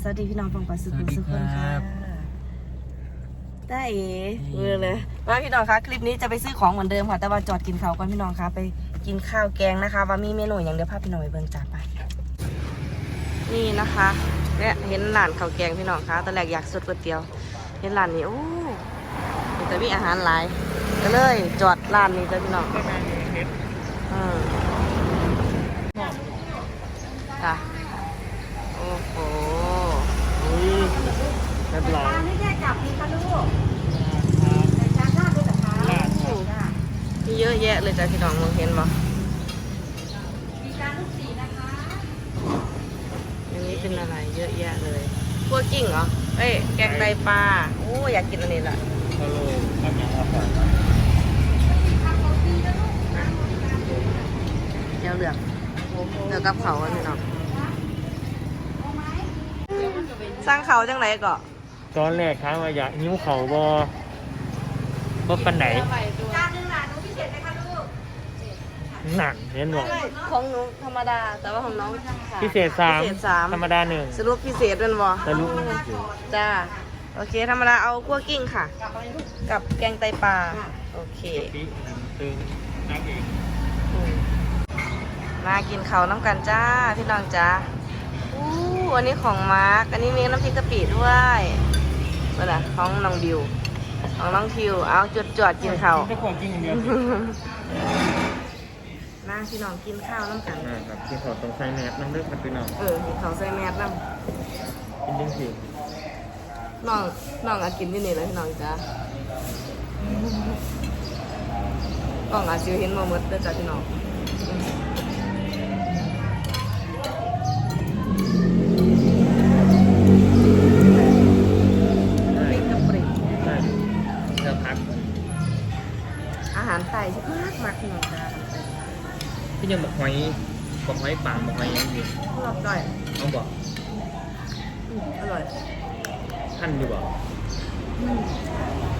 สวัสดีพี่น้องฟังปัสสุขุสวัสดีสุขคนครัค่ะบได้เอ๋เออเลยมาพี่น้องคะคลิปนี้จะไปซื้อของเหมือนเดิมค่ะ แต่ว่าจอดกินข้าวก่อนพี่น้องคะไปกินข้าวแกงนะคะ ว่ามีเมนูอย่างเดียวพาพี่น้องไปเบิ่งจ้าไป นี่นะคะเนี่ยเห็นร้านข้าวแกงพี่น้องคะตอนแรกอยากสดก๋วยเตี๋ยว เห็นร้านนี้โอ้แต่มีอาหารหลายก็เลยจอดร้านนี้จ้ะพี่น้องอืมจ้ะโอ้โห เรียบร้อยไม่แค่จับนี่ค่ะลูกแต่จับหน้าด้วยกับขามีเยอะแยะเลยจ้ะพี่น้องมองเห็นบ่มีการลูกสีนะคะอันนี้เป็นอะไรเยอะแยะเลย พวกกิ้งเหรอ เอ้ย แกงไตปลา โอ้อยากกินอันนี้ละก็เลยทำอย่างละก่อนเดี๋ยวเหลือกเดี๋ยวกับเขาอันนี้เนาะ สร้างเขาจังไรก่อตอนแรกถามว่าอยากนิ้วเขาบอบ่ปันไหนจานหนึ่งหลานหนูพิเศษไหมคะลูกหนักเห็นบอกของหนูธรรมดา แต่ว่าของน้องค่ะพิเศษสามพิเศษสามธรรมดาหนึ่งสรุปพิเศษเป็นบ่สรุปจ้าโอเค ธรรมดาเอาคั่วกิ้งค่ะ กับแกงไตปลาโอเคปีตึงนักเองอืมมากินเขาวน้ำกันจ้า พี่น้องจ้า อู้อันนี้ของมาร์กอันนี้มีน้ำพริกกะปิด้วยนั่นแหละของน้องบิว ของน้องทิว เอาจดจอดๆกินเขาวก็ควรกินอย่างเดียวมาพี่น้องกินข้าวน้ำกันอ่าครับที่เขาตรงไซแมสนั่งเลือกกันไปหน่อยเออมีเขาวใส่แมสน้กินดึงสิำน้องน้องอากินที่นี่แหล้วพี่น้องจ้าน้องอาซิวเห็นมาหมดเด้อจ้าพี่น้องอืมน้ำพริกกะปิ ใช่เดี๋ยวพัก อาหารไทยที่มากมากพี่น้องจ้า พี่ยังบอกหอยบอก หอยป่าบอกหอยยังอยู่ชอบจ่อยเอาบอกอืมอร่อย ท่านอยู่บอกกลั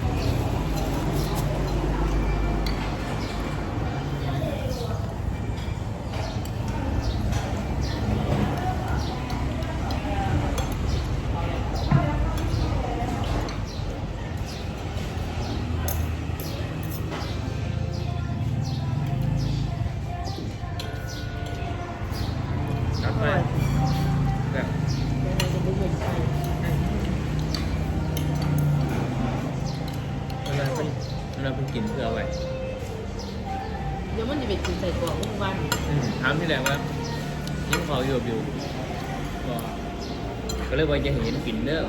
ก็เลยว่าจะเห็นกินเด้อ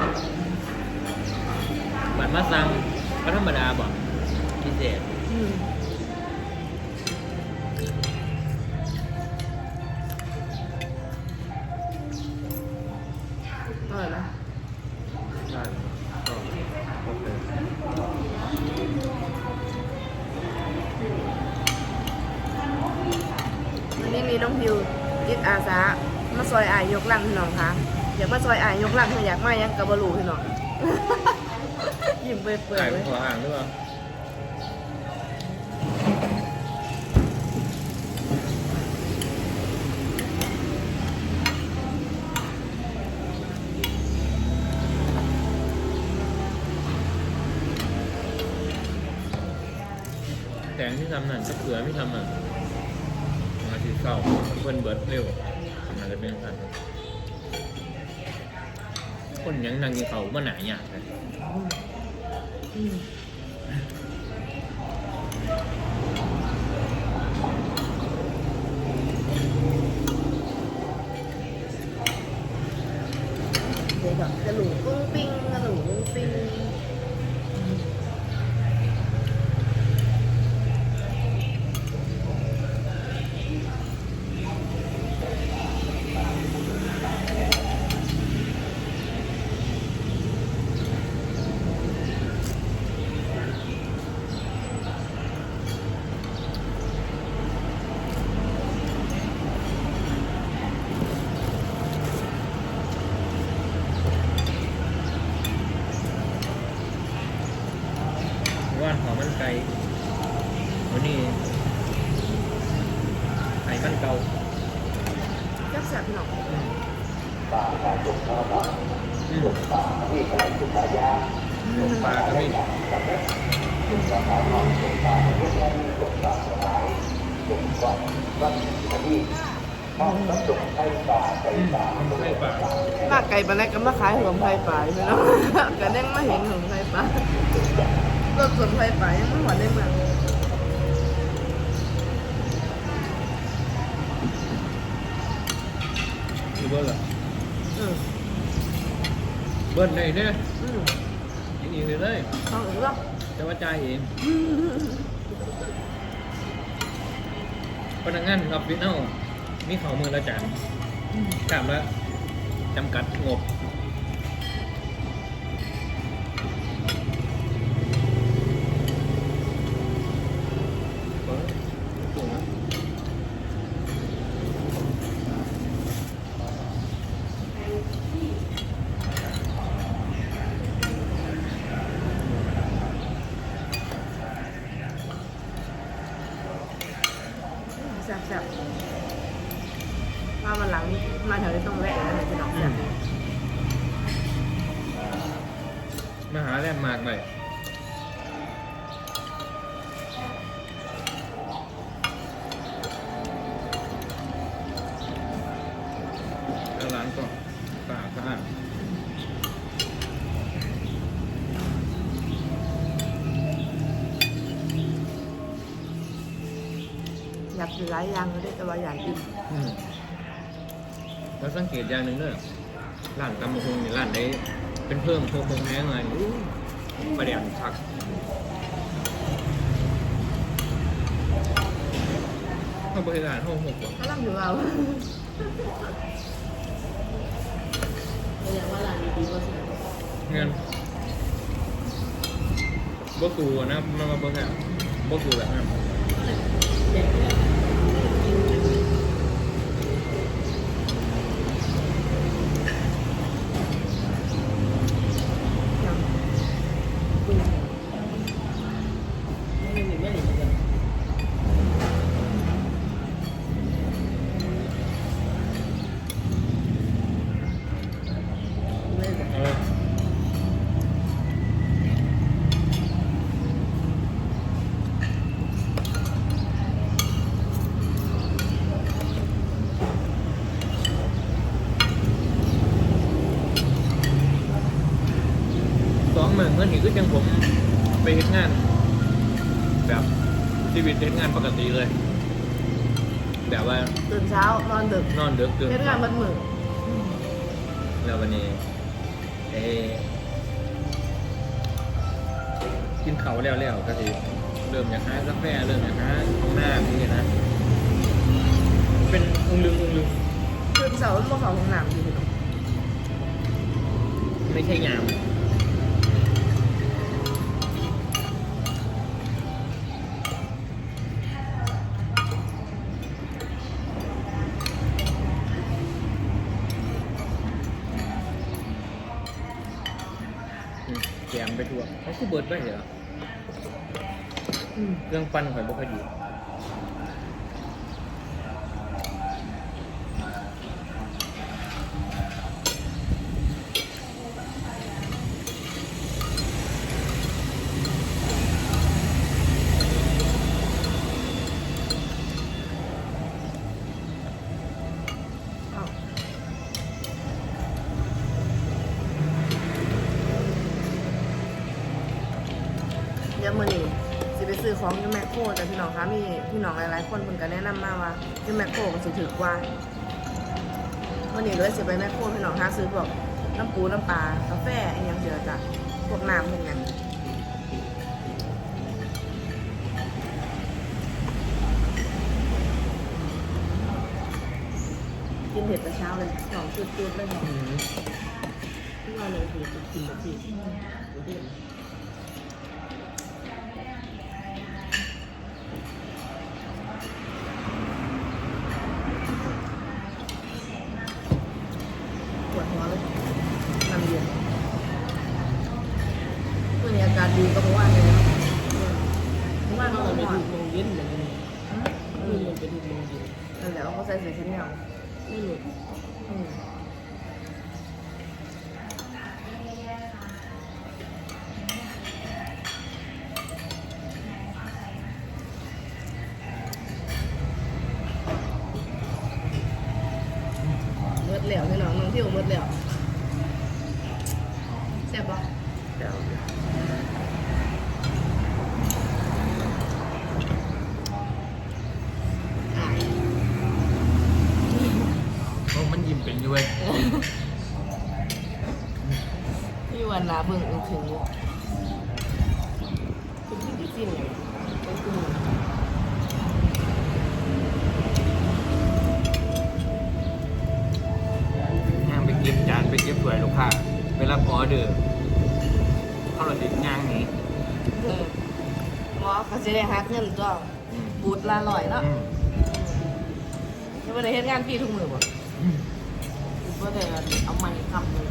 บัตรมาสั่งก็ธรรมดาบอกพิเศษอืมอร่อยไหมได้ก็โอเควันนี้มีน้องพิวจิตอาสา มาซอยอายยกลังพี่น้องคะ อยากมาซอยอายยกลังอยากมายังกับบลูพี่น้อง ยิ้มเปื่อยไก่ๆเลเป็นยขออ่างหรือเปล่าแตงที่ทำนั่นก็เผื่อไม่ทำอะมาที่เศร้าเพื่อนเบิร์ดเร็วอาจจะเป็นสัน คนยังนั่งอยู่เขาว่าหนาหยาดเลย อืม บ้นเก่าแซ่บแซ่บพี่น้องปลาปลาจุกปลาปลาจุกปลาที่ปลาจุกปลายาจุกปลาก็มีจุกปลาปลาจุกปลาเรียกว่าจุกปลาสบายจุกปลาบ้านที่บ้านน้ำจุกไก่ปลาไก่ปลาไก่ปลาหน้าไก่ปลาแรกก็มาขายหอมไก่ปลาไปเนาะก็แน่งมาเห็นหอมไก่ปลาก็สนไก่ปลายังไม่หวานได้มาก คือเบิ้ลเหรออืมเบิ้ลไหนเนี่ยอืมกินเองเลยเลยเอาอีกแล้วจะว่าจ่ายเองพนักงานครับพี่น้องมีของมือละจานถามแล้วจำกัดงบ แลมมากไปแล้วร้านก็สะอาดสะอาดอยากกินหลายอย่างเลยแต่ว่าอยากกินอืมแล้วสังเกตอย่างหนึ่งเนอะร้านตำบักหงนี่ยร้านไหนเป็นเพิ่มโคงแห้งไงอู้ ประเดี๋ยวชักเข้าบริการห้องหกว่ะก็ต้องอยู่เราเรียกว่าร้านดีๆก็ใช่เงินบ่ตูอะนะมันมาเบิ่งอะบ่ตูแบบนั้น องหมื่นเงินนี่ก็ยังผมไปเฮ็ดงาน แบบชีวิตเฮ็ดงานปกติเลย แบบว่าตื่นเช้านอนดึกนอนดึกตื่นเล่นงานมันมือแล้ววันนี้เออกินเขาวแล้วแล้วก็สิเริ่มอยากหากาแฟเริ่มอยากหาห้องน้ำนี่นะ เป็นองลึงองลึงตื่นเสาร์มันบ่เขาห้องน้ำอยู่พี่น้องไม่ใช่ยาม คือเบิร์ดไปเหรออืมเครื่องปั้นข่อยบ่ค่อยดี ดี๋ยวมื้อนี้สิไปซื้อของอยู่แมคโครแต่พี่น้องคะมีพี่น้องหลายๆคนเพิ่นก็แนะนำมาว่าอยู่แมคโครก็สิถูกกว่ามื้อนี้เลยสิไปแมคโครพี่น้องหาซื้อพวกน้ำปูน้ำปลากาแฟอีหยังเดียวจ้ะพวกน้ำพวกนั้นกินเผ็ดแต่เช้าเลยสองจุดๆเลยอืมที่ว่าเลยคือกินแบบที่ เพราะว่าอะไรนะเพราะว่าเขาเป็นลูกโมงเย็นเลยนี่มันเป็นลูกโมงเย็นนั่นแหละเขาใส่เสื้อแขนยาวไม่หลุดอืมดแล้วนี่น้องน้องที่โอมดแล้วแซ่บปะแซ่บ ถึงคุณพี่ดิจิ้มอย่างไปคุณย่างไปเก็บจานไปเก็บถ้วยลูกค้าไปรับออเดอร์เขาเราติดย่างนี้เออหมอเขาจะได้หักเงินตัวบูดละร้อยเนาะยังไม่ได้เฮ็ดงานพี่ทุกมือบ่ก็เลยเอามันทำเลย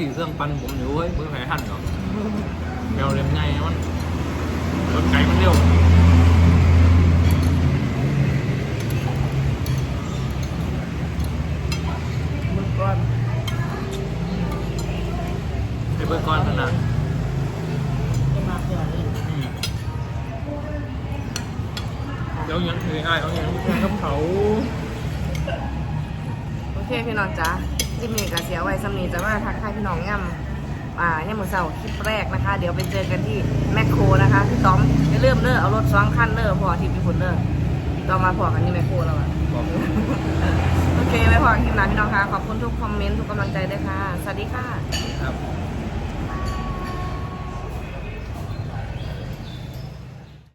ตะกี้เครื่องปั้นผมอยู่เว้ยเพิ่งหายหันหรอกแมวเรียมง่ายมันรถไก่มันเร็ว มือก่อน ไปเบิกก้อนเท่านั้น จะมาเผื่อเลย อืมเดี๋ยวยังคืออ้ายเขาอย่างแข่งกับเขา โอเคพี่น้องจ้าคลิปนี้ก็เสียไว้สำนีจะมาทักทายพี่น้องย่ำอ่าย่ำมือเสาร์คลิปแรกนะคะ เดี๋ยวไปเจอกันที่แมคโครนะคะพี่ต้อมอย่าลืมเด้อเอารถสองคันเด้อพอที่พี่ผลเด้อพี่ต้อมมาพอกันที่แมคโครแล้วอะบอกโอเคไว้พอกันคลิปหน้าพี่น้องคะขอบคุณทุกคอมเมนต์ทุกกำลังใจด้วยค่ะ สวัสดีค่ะครับ